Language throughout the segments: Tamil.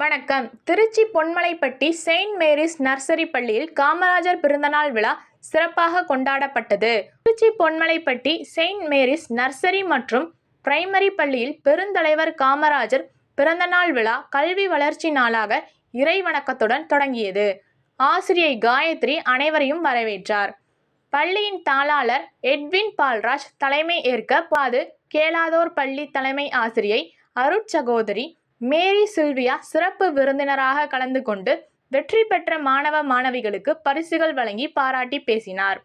வணக்கம். Tiruchi Ponmalaipatti Saint Mary's nursery பள்ளியில் காமராஜர் பிறந்தநாள் விழா சிறப்பாக கொண்டாடப்பட்டது. Tiruchi Ponmalaipatti Saint Mary's nursery மற்றும் பிரைமரி பள்ளியில் பெருந்தலைவர் காமராஜர் பிறந்தநாள் விழா கல்வி வளர்ச்சி நாளாக இறை வணக்கத்துடன் தொடங்கியது. ஆசிரியை காயத்ரி அனைவரையும் வரவேற்றார். பள்ளியின் தாளாளர் எட்வின் பால்ராஜ் தலைமை ஏற்க பாது கேளாதோர் பள்ளி தலைமை ஆசிரியை அருட்சகோதரி மேரி சில்வியா சிறப்பு விருந்தினராக கலந்து கொண்டு வெற்றி பெற்ற மாணவ மாணவிகளுக்கு பரிசுகள் வழங்கி பாராட்டி பேசினார்.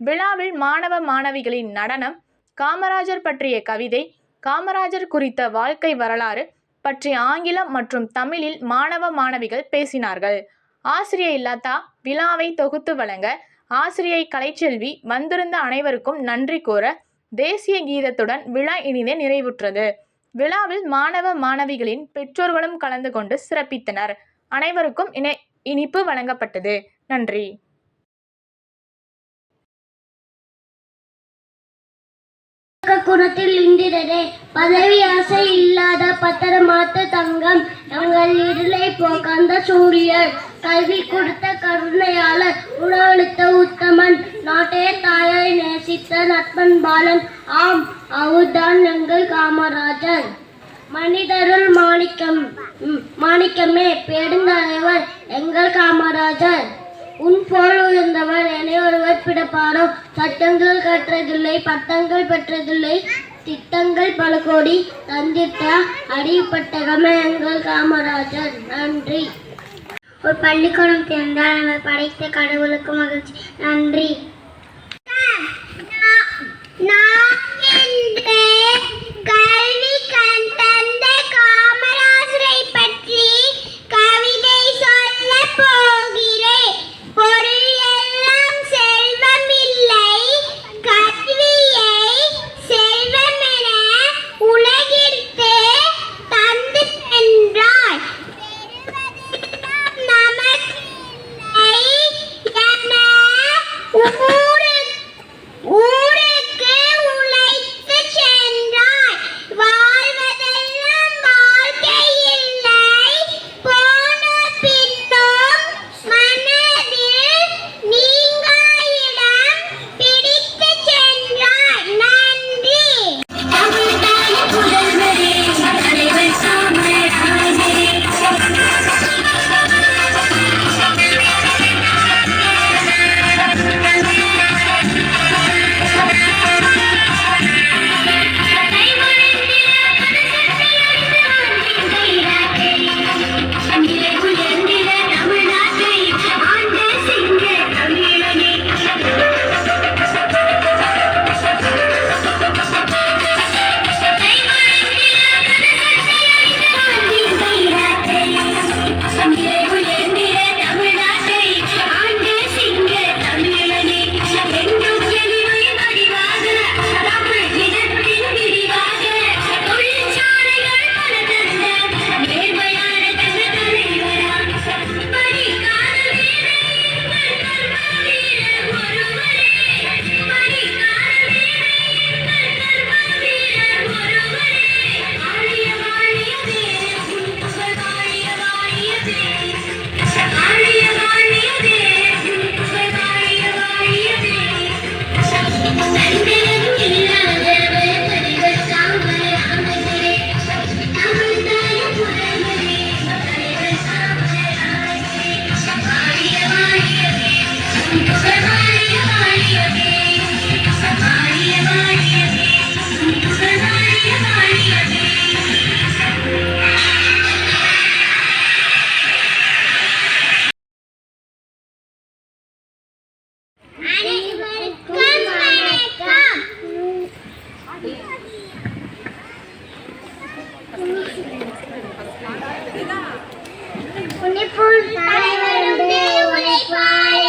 விழாவில் மாணவ மாணவிகளின் நடனம் காமராஜர் பற்றிய கவிதை காமராஜர் குறித்த வாழ்க்கை வரலாறு பற்றி ஆங்கிலம் மற்றும் தமிழில் மாணவ மாணவிகள் பேசினார்கள். ஆசிரியை லதா விழாவை தொகுத்து வழங்க ஆசிரியை கலைச்செல்வி வந்திருந்த அனைவருக்கும் நன்றி கூற தேசிய கீதத்துடன் விழா இனிதே நிறைவுற்றது. விழாவில் மாணவ மாணவிகளின் பெற்றோர்களும் கலந்து கொண்டு சிறப்பித்தனர். அனைவருக்கும் இணை இனிப்பு வழங்கப்பட்டது. நன்றி. குணத்தில் இந்திரரே பதவி ஆசை இல்லாத பத்திரமாத்த தங்கம் எங்கள் இருளை போக்காந்த சூரியன் கல்வி கொடுத்த கருணையாளர் உணவளித்த உத்தமன் நாட்டே தாயை நேசித்த நட்பன் பாலன் ஆம் அவர்தான் எங்கள் காமராஜர். மனிதருள் மாணிக்கம் மாணிக்கமே பெருந்தலைவர் எங்கள் காமராஜர். உன் போல் உயர்ந்தவர் என ஒருவர் பிடப்பாரோ? சட்டங்கள் கற்றதில்லை பட்டங்கள் பெற்றதில்லை திட்டங்கள் பல கோடி தந்திட்ட அடிப்பட்டகமே எங்கள் காமராஜர். நன்றி. ஒரு பள்ளிக்கூடம் திறந்தால் அவர் படைத்த கடவுளுக்கு மகிழ்ச்சி. நன்றி. நான் உழைப்பாய்